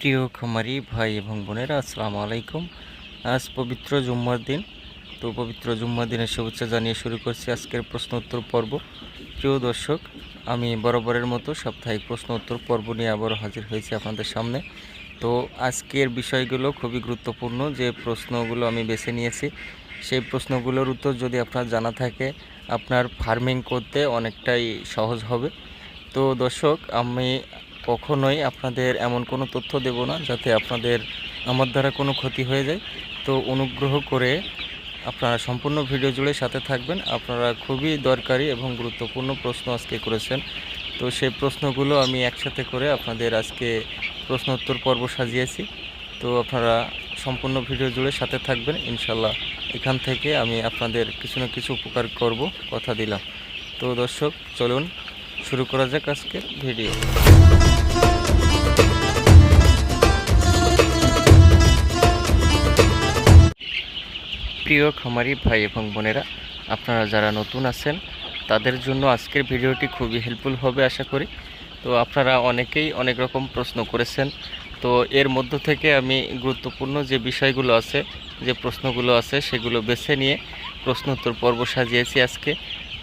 প্রিয় খামারি ভাই এবং বোনেরা, আসসালামু আলাইকুম। আজ পবিত্র জুম্মার দিন। তো পবিত্র জুম্মার দিনের শুভেচ্ছা জানিয়ে শুরু করছি আজকের প্রশ্ন উত্তর পর্ব। প্রিয় দর্শক, আমি বরাবরের মতো সাপ্তাহিক প্রশ্ন উত্তর পর্ব নিয়ে আবারও হাজির হয়েছি আপনাদের সামনে। তো আজকের বিষয়গুলো খুবই গুরুত্বপূর্ণ। যে প্রশ্নগুলো আমি বেছে নিয়েছি, সেই প্রশ্নগুলোর উত্তর যদি আপনার জানা থাকে, আপনার ফার্মিং করতে অনেকটাই সহজ হবে। তো দর্শক, আমি কখনোই আপনাদের এমন কোনো তথ্য দেব না যাতে আপনাদের, আমার দ্বারা কোনো ক্ষতি হয়ে যায়। তো অনুগ্রহ করে আপনারা সম্পূর্ণ ভিডিও জুড়ে সাথে থাকবেন। আপনারা খুবই দরকারি এবং গুরুত্বপূর্ণ প্রশ্ন আজকে করেছেন। তো সেই প্রশ্নগুলো আমি একসাথে করে আপনাদের আজকে প্রশ্ন উত্তর পর্ব সাজিয়েছি। তো আপনারা সম্পূর্ণ ভিডিও জুড়ে সাথে থাকবেন। ইনশাল্লাহ এখান থেকে আমি আপনাদের কিছু না কিছু উপকার করব কথা দিলাম। তো দর্শক, চলুন শুরু করা যাক আজকের ভিডিও। প্রিয় খামারি ভাই এবং বোনেরা, আপনারা যারা নতুন আছেন, তাদের জন্য আজকের ভিডিওটি খুবই হেল্পফুল হবে আশা করি। তো আপনারা অনেকেই অনেক রকম প্রশ্ন করেছেন। তো এর মধ্য থেকে আমি গুরুত্বপূর্ণ যে বিষয়গুলো আছে, যে প্রশ্নগুলো আছে, সেগুলো বেছে নিয়ে প্রশ্ন উত্তর পর্ব সাজিয়েছি আজকে।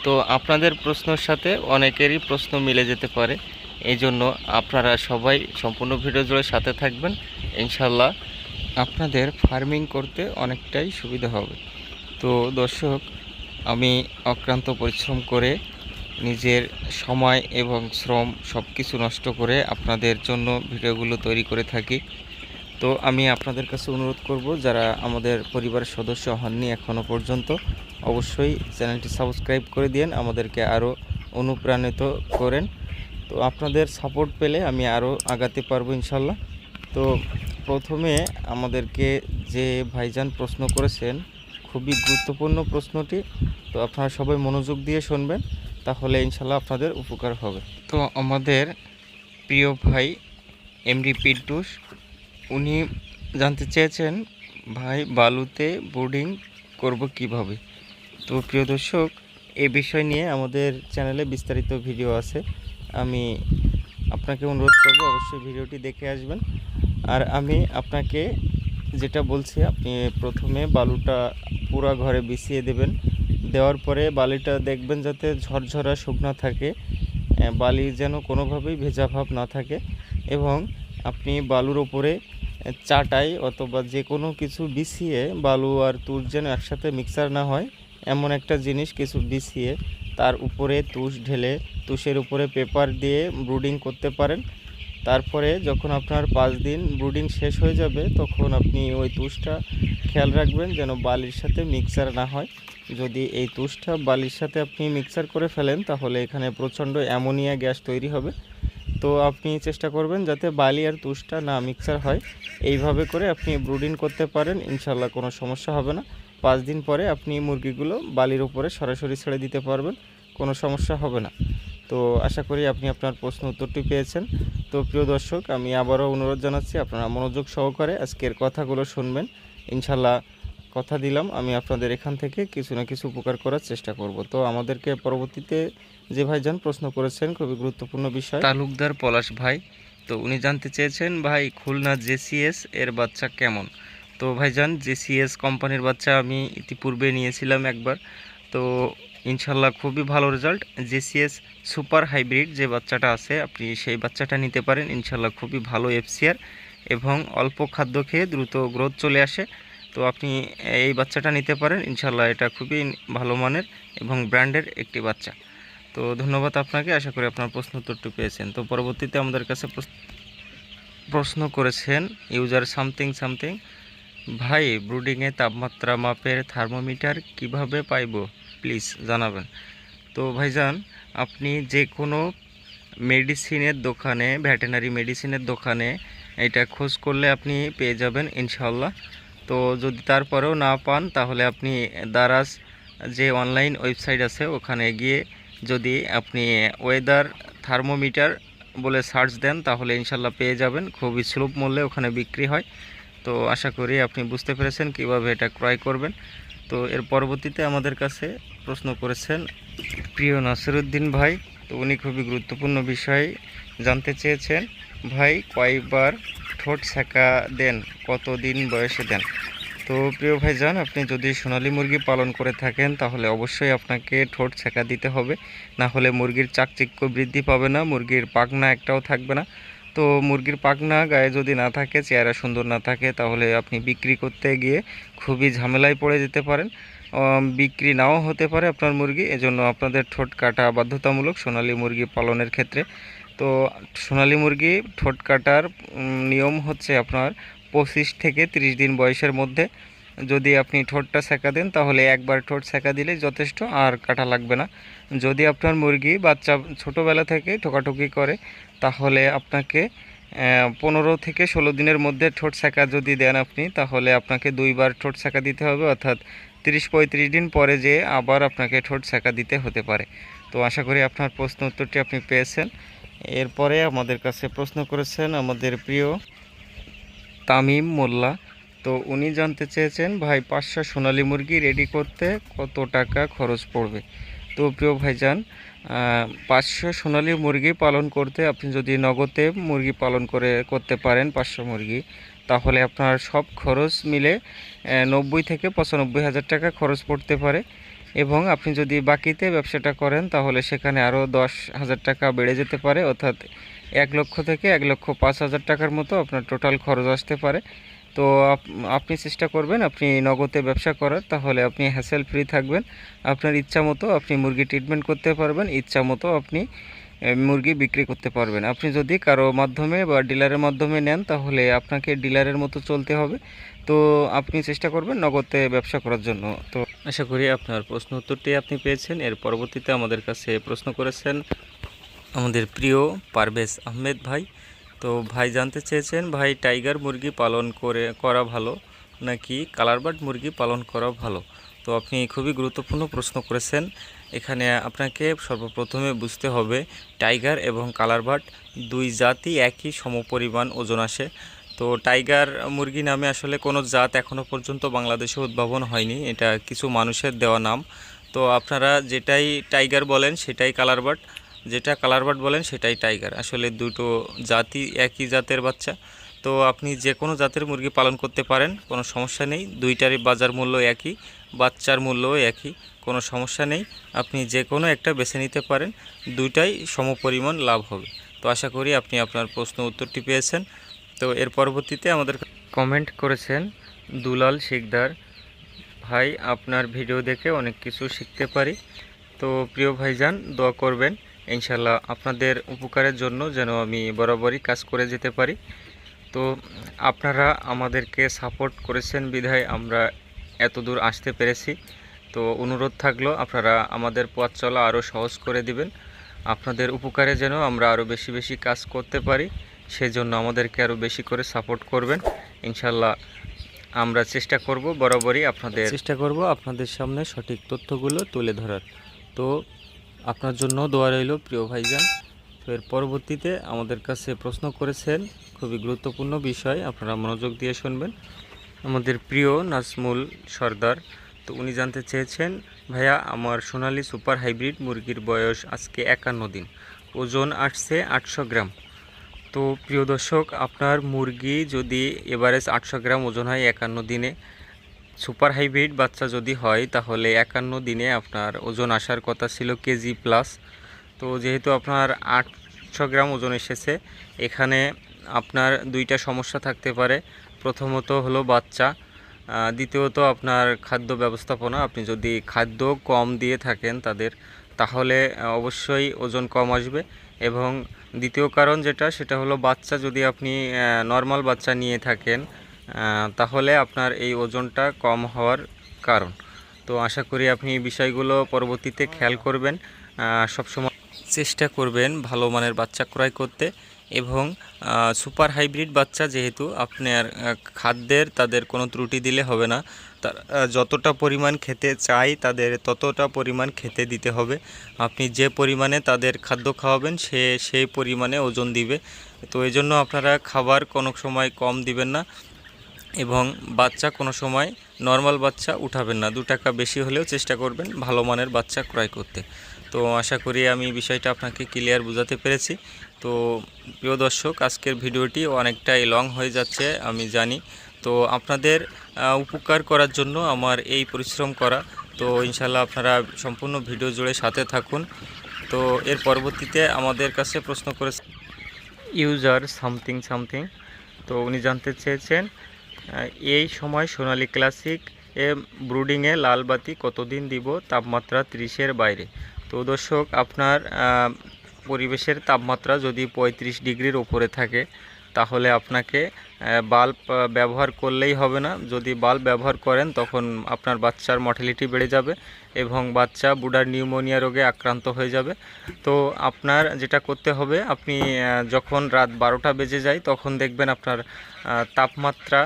তো আপনাদের প্রশ্নের সাথে অনেকেরই প্রশ্ন মিলে যেতে পারে। এই জন্য আপনারা সবাই সম্পূর্ণ ভিডিও জুড়ে সাথে থাকবেন। ইনশাল্লাহ আপনাদের ফার্মিং করতে অনেকটাই সুবিধা হবে। তো দর্শক, আমি অক্রান্ত পরিশ্রম করে নিজের সময় এবং শ্রম সব কিছু নষ্ট করে আপনাদের জন্য ভিডিওগুলো তৈরি করে থাকি। তো আমি আপনাদের কাছে অনুরোধ করব, যারা আমাদের পরিবারের সদস্য হননি এখনও পর্যন্ত, অবশ্যই চ্যানেলটি সাবস্ক্রাইব করে দিন, আমাদেরকে আরও অনুপ্রাণিত করেন। তো আপনাদের সাপোর্ট পেলে আমি আরও আগাতে পারব ইনশাল্লাহ। তো প্রথমে আমাদেরকে যে ভাইজান প্রশ্ন করেছেন, খুবই গুরুত্বপূর্ণ প্রশ্নটি, তো আপনারা সবাই মনোযোগ দিয়ে শুনবেন, তাহলে ইনশাল্লাহ আপনাদের উপকার হবে। তো আমাদের প্রিয় ভাই এমডি পিন্টুস উনি জানতে চেয়েছেন, ভাই বালুতে বোর্ডিং করব কীভাবে? তো প্রিয় দর্শক, এ বিষয় নিয়ে আমাদের চ্যানেলে বিস্তারিত ভিডিও আছে, আমি আপনাকে অনুরোধ করব অবশ্যই ভিডিওটি দেখে আসবেন। আর আমি আপনাকে যেটা বলছি, আপনি প্রথমে বালুটা পুরো ঘরে বিছিয়ে দেবেন। দেওয়ার পরে বালিটা দেখবেন যাতে ঝরঝরা শুকনা থাকে। বালি যেন কোনোভাবেই ভেজা ভাব না থাকে এবং আপনি বালুর ওপরে চাটাই অথবা যে কোনো কিছু বিছিয়ে বালু আর তুষ যেন একসাথে মিক্সার না হয়, এমন একটা জিনিস কিছু বিছিয়ে তার উপরে তুষ ঢেলে তুষের উপরে পেপার দিয়ে ব্রুডিং করতে পারেন। তারপরে যখন আপনার পাঁচ দিন ব্রুডিং শেষ হয়ে যাবে, তখন আপনি ওই তুষটা খেয়াল রাখবেন যেন বালির সাথে মিক্সার না হয়। যদি এই তুষটা বালির সাথে আপনি মিক্সার করে ফেলেন, তাহলে এখানে প্রচণ্ড অ্যামোনিয়া গ্যাস তৈরি হবে। তো আপনি চেষ্টা করবেন যাতে বালি আর তুষটা না মিক্সার হয়। এইভাবে করে আপনি ব্রুডিং করতে পারেন ইনশাল্লাহ কোনো সমস্যা হবে না। পাঁচ দিন পরে আপনি মুরগিগুলো বালির উপরে সরাসরি ছেড়ে দিতে পারবেন, কোনো সমস্যা হবে না। তো আশা করি আপনি আপনার প্রশ্ন উত্তরটি পেয়েছেন। তো প্রিয় দর্শক, আমি আবারও অনুরোধ জানাচ্ছি আপনারা মনোযোগ সহকারে আজকের কথাগুলো শুনবেন। ইনশাল্লাহ কথা দিলাম, আমি আপনাদের এখান থেকে কিছু না কিছু উপকার করার চেষ্টা করব। তো আমাদেরকে পরবর্তীতে যে ভাইজান প্রশ্ন করেছেন, খুবই গুরুত্বপূর্ণ বিষয়। তালুকদার পলাশ ভাই, তো উনি জানতে চেয়েছেন, ভাই, খুলনা জেসিএস এর বাচ্চা কেমন? তো ভাইজান, জেসিএস কোম্পানির বাচ্চা আমি ইতিপূর্বে নিয়েছিলাম একবার। তো ইনশাল্লাহ খুবই ভালো রেজাল্ট জেসিএস সুপার হাইব্রিড যে বাচ্চাটা আছে, আপনি সেই বাচ্চাটা নিতে পারেন। ইনশাল্লাহ খুবই ভালো এফসিআর এবং অল্প খাদ্য খেয়ে দ্রুত গ্রোথ চলে আসে। তো আপনি এই বাচ্চাটা নিতে পারেন। ইনশাল্লাহ এটা খুবই ভালো মানের এবং ব্র্যান্ডের একটি বাচ্চা। তো ধন্যবাদ আপনাকে। আশা করি আপনার প্রশ্ন উত্তরটি পেয়েছেন। তো পরবর্তীতে আমাদের কাছে প্রশ্ন করেছেন ইউজার সামথিং সামথিং ভাই ব্রুডিংয়ে তাপমাত্রা মাপের থার্মোমিটার কীভাবে পাইব? প্লিজ জানাবেন। তো ভাইজান, আপনি যে কোনো মেডিসিনের দোকানে ভেটেনারি মেডিসিনের দোকানে এটা খোঁজ করলে আপনি পেয়ে যাবেন ইনশাল্লাহ তো যদি তারপরেও না পান, তাহলে আপনি দারাজ যে অনলাইন ওয়েবসাইট আছে, ওখানে গিয়ে যদি আপনি ওয়েদার থার্মোমিটার বলে সার্চ দেন, তাহলে ইনশাল্লাহ পেয়ে যাবেন। খুবই সুলভ মূল্যে ওখানে বিক্রি হয়। তো আশা করি আপনি বুঝতে পেরেছেন কীভাবে এটা ক্রয় করবেন। তো এর পরবর্তীতে আমাদের কাছে প্রশ্ন করেছেন প্রিয় নাসিরুদ্দিন ভাই, তো উনি খুবই গুরুত্বপূর্ণ বিষয় জানতে চেয়েছেন। ভাই কয়েকবার ঠোঁট সেকা দেন, কতদিন বয়সে দেন? তো প্রিয় ভাই যান আপনি যদি সোনালী মুরগি পালন করে থাকেন, তাহলে অবশ্যই আপনাকে ঠোঁট ছেঁকা দিতে হবে। না হলে মুরগির চাকচিক্য বৃদ্ধি পাবে না, মুরগির পাখনা একটাও থাকবে না। তো মুরগির পাখনা গায়ে যদি না থাকে, চেহারা সুন্দর না থাকে, তাহলে আপনি বিক্রি করতে গিয়ে খুবই ঝামেলায় পড়ে যেতে পারেন। বিক্রি নাও হতে পারে আপনার মুরগি, এজন্য আপনাদের ঠোঁট কাটা বাধ্যতামূলক সোনালী মুরগি পালনের ক্ষেত্রে। তো সোনালী মুরগি ঠোঁট কাটার নিয়ম হচ্ছে আপনার পঁচিশ থেকে তিরিশ দিন বয়সের মধ্যে যদি আপনি ঠোঁটটা সেঁকা দেন, তাহলে একবার ঠোঁট সেঁকা দিলে যথেষ্ট, আর কাটা লাগবে না। যদি আপনার মুরগি বাচ্চা ছোটোবেলা থেকে ঠোকাঠুকি করে, তাহলে আপনাকে পনেরো থেকে ষোলো দিনের মধ্যে ঠোঁট সেঁকা যদি দেন আপনি, তাহলে আপনাকে দুইবার ঠোঁট সেঁকা দিতে হবে, অর্থাৎ তিরিশ পঁয়ত্রিশ দিন পরে যে আবার আপনাকে ঠোঁট সেঁকা দিতে হতে পারে। তো আশা করি আপনার প্রশ্ন উত্তরটি আপনি পেয়েছেন। এরপরে আমাদের কাছে প্রশ্ন করেছেন আমাদের প্রিয় তামিম মোল্লা। তো উনি জানতে চেয়েছেন, ভাই, পাঁচশো সোনালী মুরগি রেডি করতে কত টাকা খরচ পড়বে? তো প্রিয় ভাইজান পাঁচশো সোনালী মুরগি পালন করতে আপনি যদি নগদে মুরগি পালন করে, করতে পারেন পাঁচশো মুরগি, তাহলে আপনার সব খরচ মিলে নব্বই থেকে পঁচানব্বই হাজার টাকা খরচ পড়তে পারে। এবং আপনি যদি বাকিতে ব্যবসাটা করেন, তাহলে সেখানে আরও দশ হাজার টাকা বেড়ে যেতে পারে। অর্থাৎ এক লক্ষ থেকে এক লক্ষ পাঁচ হাজার টাকার মতো আপনার টোটাল খরচ আসতে পারে। তো আপ- আপনি চেষ্টা করবেন আপনি নগদে ব্যবসা করার, তাহলে আপনি হ্যাসেল ফ্রি থাকবেন। আপনার ইচ্ছা মতো আপনি মুরগি ট্রিটমেন্ট করতে পারবেন, ইচ্ছা মতো আপনি মুরগি বিক্রি করতে পারবেন। আপনি যদি কারও মাধ্যমে বা ডিলারের মাধ্যমে নেন, তাহলে আপনাকে ডিলারের মতো চলতে হবে। তো আপনি চেষ্টা করবেন নগদে ব্যবসা করার জন্য। তো আশা করি আপনার প্রশ্ন উত্তরটি আপনি পেয়েছেন। এর পরবর্তীতে আমাদের কাছে প্রশ্ন করেছেন আমাদের প্রিয় পারভেজ আহমেদ ভাই। তো ভাই জানতে চেয়েছেন, ভাই টাইগার মুরগি পালন করে, করা ভালো নাকি কালারবার্ড মুরগি পালন করা ভালো? তো আপনি খুবই গুরুত্বপূর্ণ প্রশ্ন করেছেন। এখানে আপনাকে সর্বপ্রথমে বুঝতে হবে টাইগার এবং কালারবার্ড দুই জাতই একই সমপরিমাণ ওজন আসে। তো টাইগার মুরগি নামে আসলে কোনো জাত এখনও পর্যন্ত বাংলাদেশে উদ্ভাবন হয়নি, এটা কিছু মানুষের দেওয়া নাম। তো আপনারা যেটাই টাইগার বলেন, সেটাই কালারবার্ড যেটা কালার বার্ড বলেন সেটাই টাইগার আসলে দুটো জাতি একই জাতের বাচ্চা। তো আপনি যে কোনো জাতের মুরগি পালন করতে পারেন, কোনো সমস্যা নেই। দুইটারই বাজার মূল্য একই, বাচ্চার মূল্যও একই, কোনো সমস্যা নেই। আপনি যে কোনো একটা বেছে নিতে পারেন, দুইটাই সমপরিমাণ লাভ হবে। তো আশা করি আপনি আপনার প্রশ্ন উত্তরটি পেয়েছেন। তো এর পরবর্তীতে আমাদের কমেন্ট করেছেন দুলাল শিকদার। ভাই, আপনার ভিডিও দেখে অনেক কিছু শিখতে পারি। তো প্রিয় ভাইজান, দোয়া করবেন। ইনশাল্লাহ আপনাদের উপকারের জন্য যেন আমি বরাবরই কাজ করে যেতে পারি। তো আপনারা আমাদেরকে সাপোর্ট করেছেন বিধায় আমরা এত দূর আসতে পেরেছি। তো অনুরোধ থাকল আপনারা আমাদের পথ চলা আরও সহজ করে দিবেন। আপনাদের উপকারে যেন আমরা আরও বেশি বেশি কাজ করতে পারি, সেজন্য আমাদেরকে আরও বেশি করে সাপোর্ট করবেন। ইনশাল্লাহ আমরা চেষ্টা করব বরাবরই আপনাদের চেষ্টা করব আপনাদের সামনে সঠিক তথ্যগুলো তুলে ধরার। তো আপনার জন্য দোয়া রইল, প্রিয় ভাইজান। তো এর পরবর্তীতে আমাদের কাছে প্রশ্ন করেছেন, খুবই গুরুত্বপূর্ণ বিষয়, আপনারা মনোযোগ দিয়ে শুনবেন। আমাদের প্রিয় নাজমুল সর্দার, তো উনি জানতে চেয়েছেন, ভাইয়া, আমার সোনালি সুপার হাইব্রিড মুরগির বয়স আজকে একান্ন দিন, ওজন আসছে আটশো গ্রাম। তো প্রিয় দর্শক, আপনার মুরগি যদি এভারেজ আটশো গ্রাম ওজন হয় একান্ন দিনে সুপার হাইব্রিড বাচ্চা যদি হয়, তাহলে একান্ন দিনে আপনার ওজন আসার কথা ছিল কেজি প্লাস। তো যেহেতু আপনার আটশো গ্রাম ওজন এসেছে, এখানে আপনার দুইটা সমস্যা থাকতে পারে। প্রথমত হলো বাচ্চা দ্বিতীয়ত আপনার খাদ্য ব্যবস্থাপনা। আপনি যদি খাদ্য কম দিয়ে থাকেন তাদের, তাহলে অবশ্যই ওজন কম আসবে। এবং দ্বিতীয় কারণ যেটা, সেটা হলো বাচ্চা যদি আপনি নর্মাল বাচ্চা নিয়ে থাকেন তাহলে আপনার এই ওজনটা কম হওয়ার কারণ। তো আশা করি আপনি এই বিষয়গুলো পরবর্তীতে খেয়াল করবেন। সবসময় চেষ্টা করবেন ভালো মানের বাচ্চা ক্রয় করতে এবং সুপার হাইব্রিড বাচ্চা যেহেতু আপনার খাদ্যের তাদের কোনো ত্রুটি দিলে হবে না। তারা যতটা পরিমাণ খেতে চাই তাদের ততটা পরিমাণ খেতে দিতে হবে। আপনি যে পরিমাণে তাদের খাদ্য খাওয়াবেন সে, সেই পরিমাণে ওজন দিবে। তো এই জন্য আপনারা খাবার কোনো সময় কম দিবেন না। এবং বাচ্চা কোনো সময় নর্মাল বাচ্চা উঠাবেন না। দু টাকা বেশি হলেও চেষ্টা করবেন ভালো মানের বাচ্চা ক্রয় করতে। তো আশা করি আমি বিষয়টা আপনাকে ক্লিয়ার বোঝাতে পেরেছি। তো প্রিয় দর্শক, আজকের ভিডিওটি অনেকটাই লং হয়ে যাচ্ছে, আমি জানি। তো আপনাদের উপকার করার জন্য আমার এই পরিশ্রম করা। তো ইনশাল্লাহ আপনারা সম্পূর্ণ ভিডিও জুড়ে সাথে থাকুন। তো এর পরবর্তীতে আমাদের কাছে প্রশ্ন করে ইউজার সামথিং সামথিং তো উনি জানতে চেয়েছেন এই সময় সোনালি ক্লাসিক এ ব্রুডিংয়ে লাল বাতি কতদিন দিব? তাপমাত্রা ত্রিশের বাইরে। তো দর্শক, আপনার পরিবেশের তাপমাত্রা যদি পঁয়ত্রিশ ডিগ্রির ওপরে থাকে, তাহলে আপনাকে বাল্ব ব্যবহার করলেই হবে না। যদি বাল্ব ব্যবহার করেন, তখন আপনার বাচ্চার মর্টালিটি বেড়ে যাবে এবং বাচ্চা বুডার নিউমোনিয়া রোগে আক্রান্ত হয়ে যাবে। তো আপনার যেটা করতে হবে, আপনি যখন রাত বারোটা বেজে যায়, তখন দেখবেন আপনার তাপমাত্রা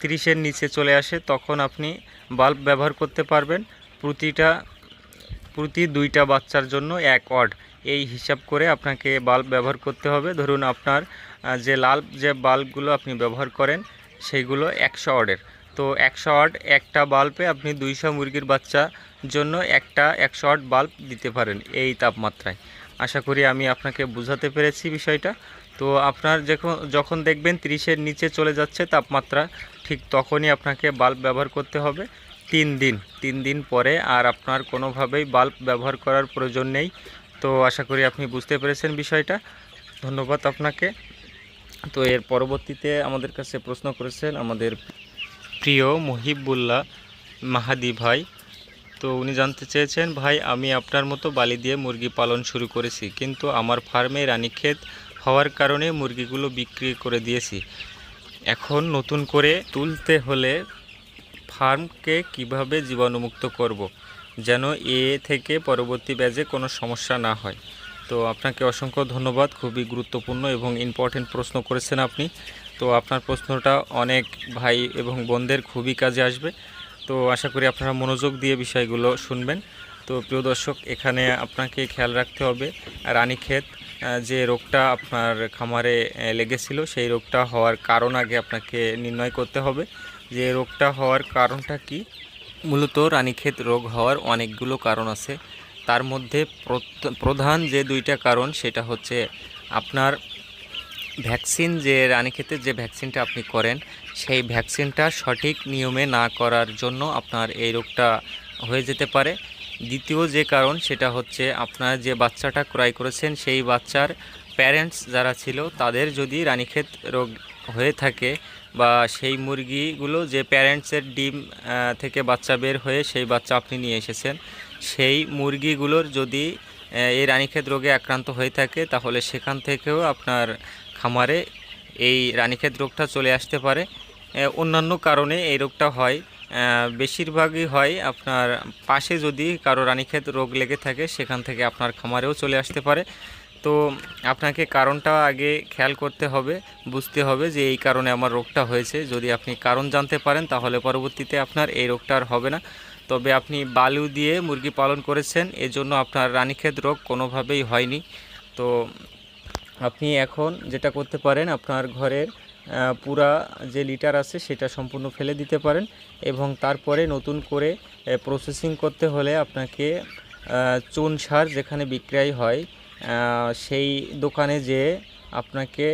তিরিশের নিচে চলে আসে, তখন আপনি বাল্ব ব্যবহার করতে পারবেন। প্রতিটা, প্রতি দুইটা বাচ্চার জন্য এক ওয়াট। এই হিসাব করে আপনাকে বাল্ব ব্যবহার করতে হবে। ধরুন আপনার যে লাল, যে বাল্বগুলো আপনি ব্যবহার করেন, সেইগুলো একশো ওয়াটের। তো একশো ওয়াট একটা বাল্বে আপনি দুইশো মুরগির বাচ্চার জন্য একটা একশো ওয়াট বাল্ব দিতে পারেন এই তাপমাত্রায়। আশা করি আমি আপনাকে বোঝাতে পেরেছি বিষয়টা। তো আপনার যখন যখন দেখবেন তিরিশের নিচে চলে যাচ্ছে তাপমাত্রা, ঠিক তখনই আপনাকে বাল্ব ব্যবহার করতে হবে। তিন দিন তিন দিন পরে আর আপনার কোনোভাবেই বাল্ব ব্যবহার করার প্রয়োজন নেই। তো আশা করি আপনি বুঝতে পেরেছেন বিষয়টা। ধন্যবাদ আপনাকে। তো এর পরবর্তীতে আমাদের কাছে প্রশ্ন করেছেন আমাদের প্রিয় মহিবুল্লাহ মাহাদি ভাই। তো উনি জানতে চেয়েছেন, ভাই, আমি আপনার মতো বালি দিয়ে মুরগি পালন শুরু করেছি, কিন্তু আমার ফার্মে রানীক্ষেত হওয়ার কারণে মুরগিগুলো বিক্রি করে দিয়েছি। এখন নতুন করে তুলতে হলে ফার্মকে কীভাবে জীবাণুমুক্ত করব। যেন এ থেকে পরবর্তী ব্যাজে কোনো সমস্যা না হয়। তো আপনাকে অসংখ্য ধন্যবাদ, খুবই গুরুত্বপূর্ণ এবং ইম্পর্টেন্ট প্রশ্ন করেছেন আপনি। তো আপনার প্রশ্নটা অনেক ভাই এবং বোনদের খুবই কাজে আসবে। তো আশা করি আপনারা মনোযোগ দিয়ে বিষয়গুলো শুনবেন। তো প্রিয় দর্শক, এখানে আপনাকে খেয়াল রাখতে হবে। রানীক্ষেত যে রোগটা আপনার খামারে লেগেছিল, সেই রোগটা হওয়ার কারণ আগে আপনাকে নির্ণয় করতে হবে। যে রোগটা হওয়ার কারণটা কি? মূলত রানীক্ষেত রোগ হওয়ার অনেকগুলো কারণ আছে। তার মধ্যে প্রধান যে দুইটা কারণ, সেটা হচ্ছে আপনার ভ্যাকসিন, যে রানীক্ষেতের যে ভ্যাকসিনটা আপনি করেন, সেই ভ্যাকসিনটা সঠিক নিয়মে না করার জন্য আপনার এই রোগটা হয়ে যেতে পারে। দ্বিতীয় যে কারণ সেটা হচ্ছে আপনার যে বাচ্চাটা ক্রয় করেছেন সেই বাচ্চার প্যারেন্টস যারা ছিল, তাদের যদি রানীক্ষেত রোগ হয়ে থাকে বা সেই মুরগিগুলো যে প্যারেন্টসের ডিম থেকে বাচ্চা বের হয়ে সেই বাচ্চা আপনি নিয়ে এসেছেন, সেই মুরগিগুলোর যদি এই রানীক্ষেত রোগে আক্রান্ত হয়ে থাকে, তাহলে সেখান থেকেও আপনার খামারে এই রানীক্ষেত রোগটা চলে আসতে পারে। অন্যান্য কারণে এই রোগটা হয়। বেশিরভাগই হয় আপনার পাশে যদি কারও রানীক্ষেত রোগ লেগে থাকে, সেখান থেকে আপনার খামারেও চলে আসতে পারে। তো আপনাকে কারণটা আগে খেয়াল করতে হবে, বুঝতে হবে যে এই কারণে আমার রোগটা হয়েছে। যদি আপনি কারণ জানতে পারেন, তাহলে পরবর্তীতে আপনার এই রোগটা আর হবে না। তবে আপনি বালু দিয়ে মুরগি পালন করেছেন, এজন্য আপনার রানীক্ষেত রোগ কোনোভাবেই হয়নি। তো আপনি এখন যেটা করতে পারেন, আপনার ঘরের পুরা যে লিটার আছে সেটা সম্পূর্ণ ফেলে দিতে পারেন এবং তারপরে নতুন করে প্রসেসিং করতে হলে আপনাকে চুন সার যেখানে বিক্রয় হয় সেই দোকানে যে আপনাকে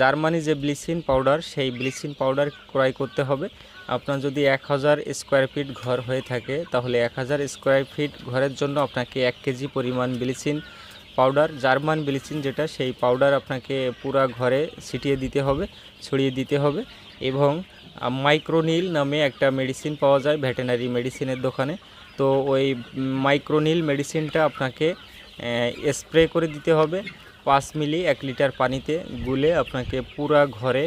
জার্মানি যে ব্লিচিং পাউডার সেই ব্লিচিং পাউডার ক্রয় করতে হবে। আপনার যদি এক হাজার স্কোয়ার ফিট ঘর হয়ে থাকে, তাহলে এক হাজার স্কোয়ার ফিট ঘরের জন্য আপনাকে এক কেজি পরিমাণ ব্লিচিং পাউডার জার্মান ব্লিচিং যেটা, সেই পাউডার আপনাকে পুরা ঘরে ছিটিয়ে দিতে হবে, ছড়িয়ে দিতে হবে এবং মাইক্রোনিল নামে একটা মেডিসিন পাওয়া যায় ভেটেনারি মেডিসিনের দোকানে। তো ওই মাইক্রোনিল মেডিসিনটা আপনাকে স্প্রে করে দিতে হবে, পাঁচ মিলি এক লিটার পানিতে গুলে আপনাকে পুরা ঘরে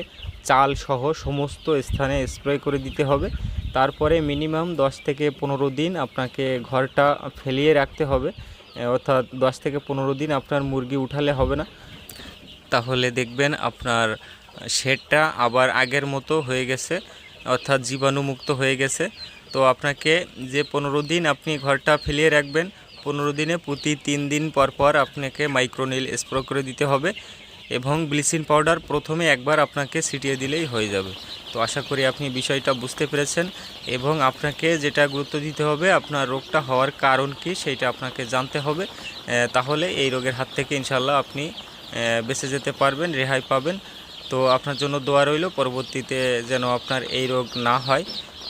চাল সহ সমস্ত স্থানে স্প্রে করে দিতে হবে। তারপরে মিনিমাম দশ থেকে পনেরো দিন আপনাকে ঘরটা ফেলিয়ে রাখতে হবে। অর্থাৎ দশ থেকে পনেরো দিন আপনার মুরগি উঠালে হবে না। তাহলে দেখবেন আপনার শেডটা আবার আগের মতো হয়ে গেছে, অর্থাৎ জীবাণুমুক্ত হয়ে গেছে। তো আপনাকে যে পনেরো দিন আপনি ঘরটা ফেলিয়ে রাখবেন, পনেরো দিনে প্রতি তিন দিন পর পর আপনাকে মাইক্রোনিল স্প্রে করে দিতে হবে। এবং ব্লিচিং পাউডার প্রথমে একবার আপনাকে ছিটিয়ে দিলেই হয়ে যাবে। তো আশা করি আপনি বিষয়টা বুঝতে পেরেছেন এবং আপনাকে যেটা গুরুত্ব দিতে হবে, আপনার রোগটা হওয়ার কারণ কি সেইটা আপনাকে জানতে হবে। তাহলে এই রোগের হাত থেকে ইনশাল্লাহ আপনি বেঁচে যেতে পারবেন, রেহাই পাবেন। তো আপনার জন্য দোয়া রইল, পরবর্তীতে যেন আপনার এই রোগ না হয়।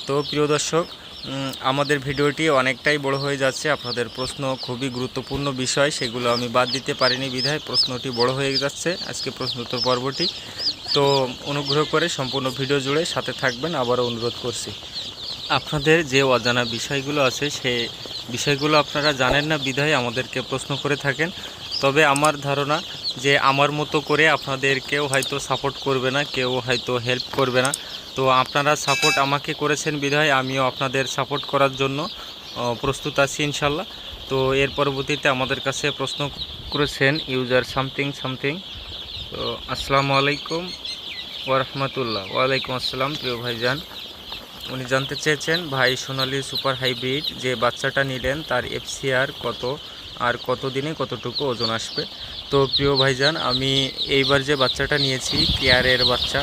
তো প্রিয় দর্শক আমাদের ভিডিওটি অনেকটাই বড় হয়ে যাচ্ছে। আপনাদের প্রশ্ন খুবই গুরুত্বপূর্ণ বিষয়, সেগুলো আমি বাদ দিতে পারিনি বিধায় প্রশ্নটি বড় হয়ে যাচ্ছে। আজকে প্রশ্ন উত্তর পর্বটি। তো অনুগ্রহ করে সম্পূর্ণ ভিডিও জুড়ে সাথে থাকবেন, আবারও অনুরোধ করছি। আপনাদের যে অজানা বিষয়গুলো আছে, সে বিষয়গুলো আপনারা জানেন না বিধায় আমাদেরকে প্রশ্ন করে থাকেন। তবে আমার ধারণা যে আমার মতো করে আপনাদের কেউ হয়তো সাপোর্ট করবে না, কেউ হয়তো হেল্প করবে না। তো আপনারা সাপোর্ট আমাকে করেছেন বিধায়, আমিও আপনাদের সাপোর্ট করার জন্য প্রস্তুত আছি ইনশাল্লাহ। তো এর পরবর্তীতে আমাদের কাছে প্রশ্ন করেছেন ইউজার সামথিং সামথিং তো আসসালামু আলাইকুম ওরহমতুল্লাহ ওয়ালাইকুম আসসালাম, প্রিয় ভাইজান। উনি জানতে চেয়েছেন, ভাই সোনালি সুপার হাইব্রিড যে বাচ্চাটা নিলেন, তার এফসিআর কত, আর কত দিনে কতটুকু ওজন আসবে? তো প্রিয় ভাইজান, আমি এইবার যে বাচ্চাটা নিয়েছি কেয়ারের বাচ্চা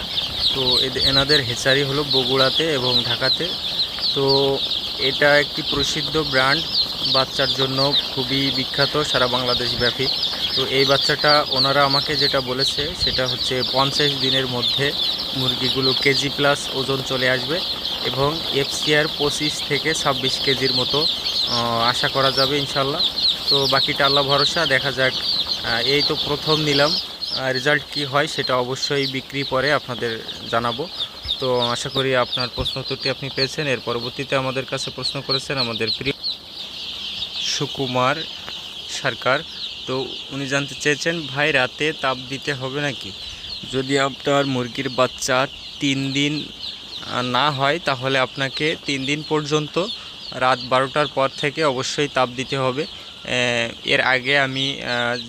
তো এনাদের হেচারি হলো বগুড়াতে এবং ঢাকাতে। তো এটা একটি প্রসিদ্ধ ব্র্যান্ড, বাচ্চার জন্য খুবই বিখ্যাত, সারা বাংলাদেশ ব্যাপী। তো এই বাচ্চাটা ওনারা আমাকে যেটা বলেছে, সেটা হচ্ছে পঞ্চাশ দিনের মধ্যে মুরগিগুলো কেজি প্লাস ওজন চলে আসবে এবং এফসিআর পঁচিশ থেকে ছাব্বিশ কেজির মতো আশা করা যাবে ইনশাল্লাহ। তো বাকিটা আল্লাহ ভরসা, দেখা যাক এই তো প্রথম নিলাম। রেজাল্ট কি হয় সেটা অবশ্যই বিক্রি পরে আপনাদের জানাব। তো আশা করি আপনার প্রশ্ন উত্তরটি আপনি পেয়েছেন। এর পরবর্তীতে আমাদের কাছে প্রশ্ন করেছেন আমাদের প্রিয় সুকুমার সরকার। তো উনি জানতে চেয়েছেন, ভাই, রাতে তাপ দিতে হবে নাকি? যদি আপনার মুরগির বাচ্চা তিন দিন না হয়, তাহলে আপনাকে তিন দিন পর্যন্ত রাত বারোটার পর থেকে অবশ্যই তাপ দিতে হবে। এর আগে আমি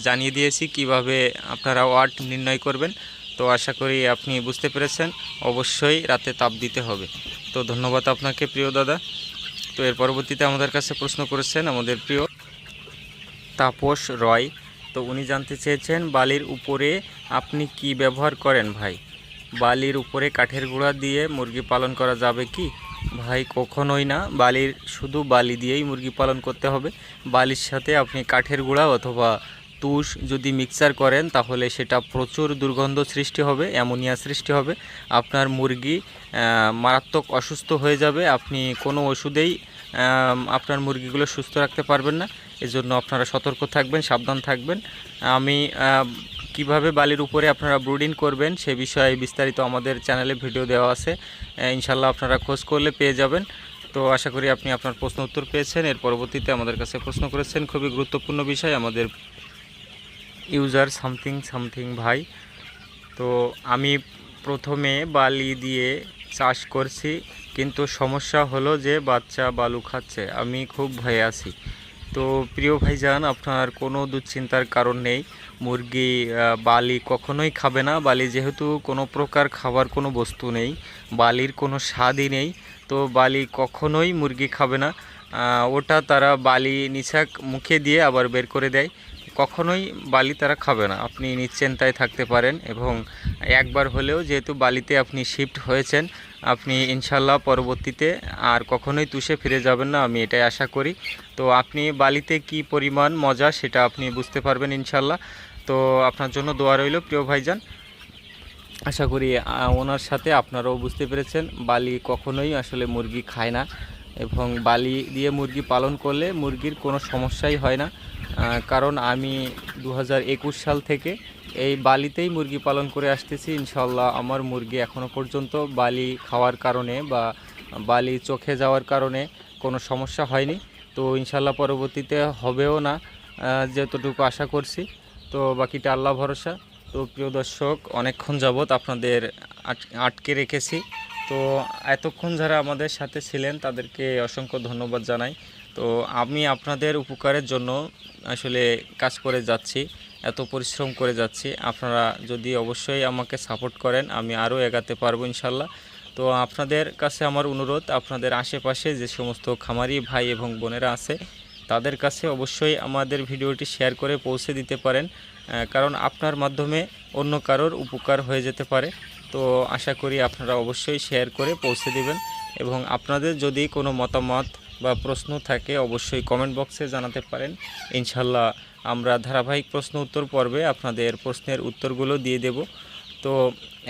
জানিয়ে দিয়েছি কীভাবে আপনারা ওয়াট নির্ণয় করবেন। তো আশা করি আপনি বুঝতে পেরেছেন, অবশ্যই রাতে তাপ দিতে হবে। তো ধন্যবাদ আপনাকে প্রিয় দাদা। তো এর পরবর্তীতে আমাদের কাছে প্রশ্ন করেছেন আমাদের প্রিয় তাপস রয়। তো উনি জানতে চেয়েছেন, বালির উপরে আপনি কি ব্যবহার করেন ভাই? বালির উপরে কাঠের গুঁড়া দিয়ে মুরগি পালন করা যাবে কি? ভাই কখনোই না, বালির শুধু বালি দিয়েই মুরগি পালন করতে হবে। বালির সাথে আপনি কাঠের গুঁড়া অথবা তুষ যদি মিক্সার করেন, তাহলে সেটা প্রচুর দুর্গন্ধ সৃষ্টি হবে, অ্যামোনিয়া সৃষ্টি হবে। আপনার মুরগি মারাত্মক অসুস্থ হয়ে যাবে। আপনি কোনো ওষুধেই আপনার মুরগিগুলো সুস্থ রাখতে পারবেন না। এজন্য আপনারা সতর্ক থাকবেন, সাবধান থাকবেন। আমি কীভাবে বালির উপরে আপনারা ব্রুডিং করবেন সে বিষয়ে বিস্তারিত আমাদের চ্যানেলে ভিডিও দেওয়া আছে। ইনশাল্লাহ আপনারা খোঁজ করলে পেয়ে যাবেন। তো আশা করি আপনি আপনার প্রশ্ন উত্তর পেয়েছেন। এর পরবর্তীতে আমাদের কাছে প্রশ্ন করেছেন, খুবই গুরুত্বপূর্ণ বিষয়, আমাদের ইউজার সামথিং সামথিং ভাই। তো আমি প্রথমে বালি দিয়ে চাষ করছি। কিন্তু সমস্যা হলো যে বাচ্চা বালু খাচ্ছে, আমি খুব ভয়ে আছি। তো প্রিয় ভাইজান, আপনার কোনো দুশ্চিন্তার কারণ নেই। মুরগি বালি কখনোই খাবে না। বালি যেহেতু কোনো প্রকার খাবার, কোনো বস্তু নেই, বালির কোনো স্বাদই নেই, তো বালি কখনোই মুরগি খাবে না। ওটা তারা বালি নিছাক মুখে দিয়ে আবার বের করে দেয়। কখনোই বালি তারা খাবে না। আপনি নিশ্চিন্তায় থাকতে পারেন এবং একবার হলেও যেহেতু বালিতে আপনি শিফট হয়েছেন, আপনি ইনশাল্লাহ পরবর্তীতে আর কখনোই তুষে ফিরে যাবেন না, আমি এটাই আশা করি। তো আপনি বালিতে কি পরিমাণ মজা সেটা আপনি বুঝতে পারবেন ইনশাল্লাহ তো আপনার জন্য দোয়া রইল প্রিয় ভাইজান। আশা করি ওনার সাথে আপনারাও বুঝতে পেরেছেন, বালি কখনোই আসলে মুরগি খায় না। এবং বালি দিয়ে মুরগি পালন করলে মুরগির কোনো সমস্যাই হয় না। কারণ আমি দু হাজার একুশ সাল থেকে এই বালিতেই মুরগি পালন করে আসতেছি। ইনশাল্লাহ আমার মুরগি এখনও পর্যন্ত বালি খাওয়ার কারণে বা বালি চোখে যাওয়ার কারণে কোনো সমস্যা হয়নি। তো ইনশাল্লাহ পরবর্তীতে হবেও না যতটুকু আশা করছি। তো বাকিটা আল্লাহ ভরসা। তো প্রিয় দর্শক, অনেকক্ষণ যাবৎ আপনাদের আট- আটকে রেখেছি। তো এতক্ষণ যারা আমাদের সাথে ছিলেন, তাদেরকে অসংখ্য ধন্যবাদ জানাই। তো আমি আপনাদের উপকারের জন্য আসলে কাজ করে যাচ্ছি, এত পরিশ্রম করে যাচ্ছি। আপনারা যদি অবশ্যই আমাকে সাপোর্ট করেন, আমি আরও এগাতে পারব ইনশাল্লাহ। তো আপনাদের কাছে আমার অনুরোধ, আপনাদের আশেপাশে যে সমস্ত খামারি ভাই এবং বোনেরা আছে, তাদের কাছে অবশ্যই আমাদের ভিডিওটি শেয়ার করে পৌঁছে দিতে পারেন কারণ আপনার মাধ্যমে অন্য কারোর উপকার হয়ে যেতে পারে। তো আশা করি আপনারা অবশ্যই শেয়ার করে পৌঁছে দিবেন এবং আপনাদের যদি কোনো মতামত বা প্রশ্ন থাকে অবশ্যই কমেন্ট বক্সে জানাতে পারেন। ইনশাল্লাহ আমরা ধারাবাহিক প্রশ্ন উত্তর পর্বে আপনাদের প্রশ্নের উত্তরগুলো দিয়ে দেব। তো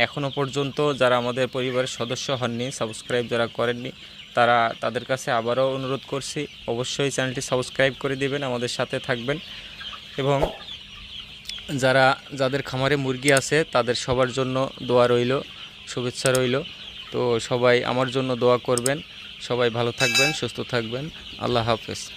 এখনও পর্যন্ত যারা আমাদের পরিবারের সদস্য হননি সাবস্ক্রাইব যারা করেননি, তারা তাদের কাছে আবারও অনুরোধ করছি, অবশ্যই চ্যানেলটি সাবস্ক্রাইব করে দিবেন, আমাদের সাথে থাকবেন এবং যারা, যাদের খামারে মুরগি আছে, তাদের সবার জন্য দোয়া রইল, শুভেচ্ছা রইল। তো সবাই আমার জন্য দোয়া করবেন। সবাই ভালো থাকবেন, সুস্থ থাকবেন। আল্লাহ হাফেজ।